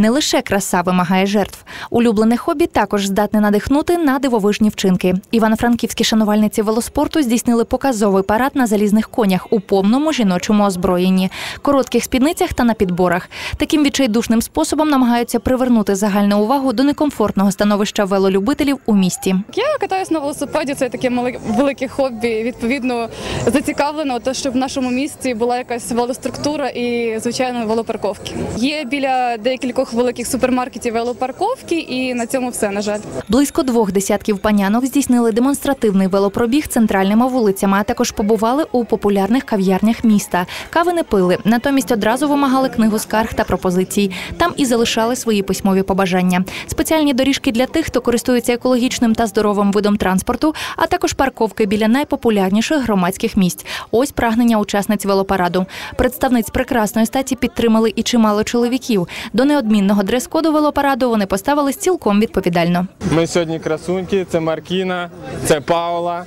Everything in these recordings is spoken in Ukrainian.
Не лише краса вимагає жертв. Улюблене хобі також здатне надихнути на дивовижні вчинки. Івано-франківські шанувальниці велоспорту здійснили показовий парад на залізних конях у повному жіночому озброєнні, коротких спідницях та на підборах. Таким відчайдушним способом намагаються привернути загальну увагу до некомфортного становища велолюбителів у місті. Я катаюсь на велосипеді, це таке велике хобі. Відповідно, зацікавлено, те, щоб в нашому місті була якась велоструктура і, звичайно, велопарковки. Є біля декількох великих супермаркетів велопарковки, і на цьому все, на жаль. Близько двох десятків панянок здійснили демонстративний велопробіг центральними вулицями, а також побували у популярних кав'ярнях міста. Кави не пили, натомість одразу вимагали книгу скарг та пропозицій. Там і залишали свої письмові побажання. Спеціальні доріжки для тих, хто користується екологічним та здоровим видом транспорту, а також парковки біля найпопулярніших громадських місць. Ось прагнення учасниць велопараду. Представниць прекрасної статі підтримали і чимало чоловіків. До неодмінного дрес-коду велопараду вони поставились цілком відповідально. Ми сьогодні красуньки, це Маркіна, це Паула.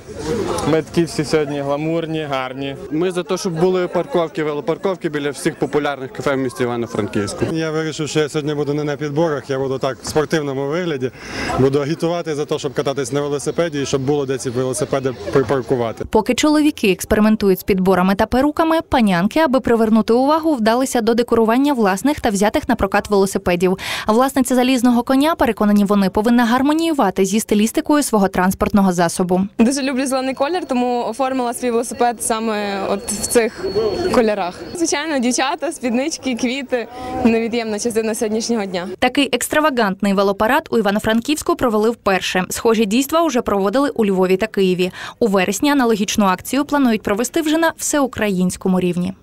Ми такі всі сьогодні гламурні, гарні. Ми за те, щоб були парковки, велопарковки біля всіх популярних кафе в місті Івано-Франківську. Я вирішив, що я сьогодні буду не на підборах, я буду так в спортивному вигляді. Буду агітувати за те, щоб кататись на велосипеді і щоб було де ці велосипеди припаркувати. Поки чоловіки експериментують з підборами та перуками, панянки, аби привернути увагу, вдалися до декорування власних та взятих на прокат велосипедів. А власниця залізного коня, переконані вони, повинна гармоніювати зі стилістикою свого транспортного засобу. Дуже люблю зелений колір, тому оформила свій велосипед саме от в цих кольорах. Звичайно, дівчата, спіднички, квіти невід'ємна частина сьогоднішнього дня. Такий екстравагантний велопарад у Івано-Франківську провели вперше. Схожі дійства вже проводили у Львові та Києві. У вересні аналогічну акцію планують провести вже на всеукраїнському рівні.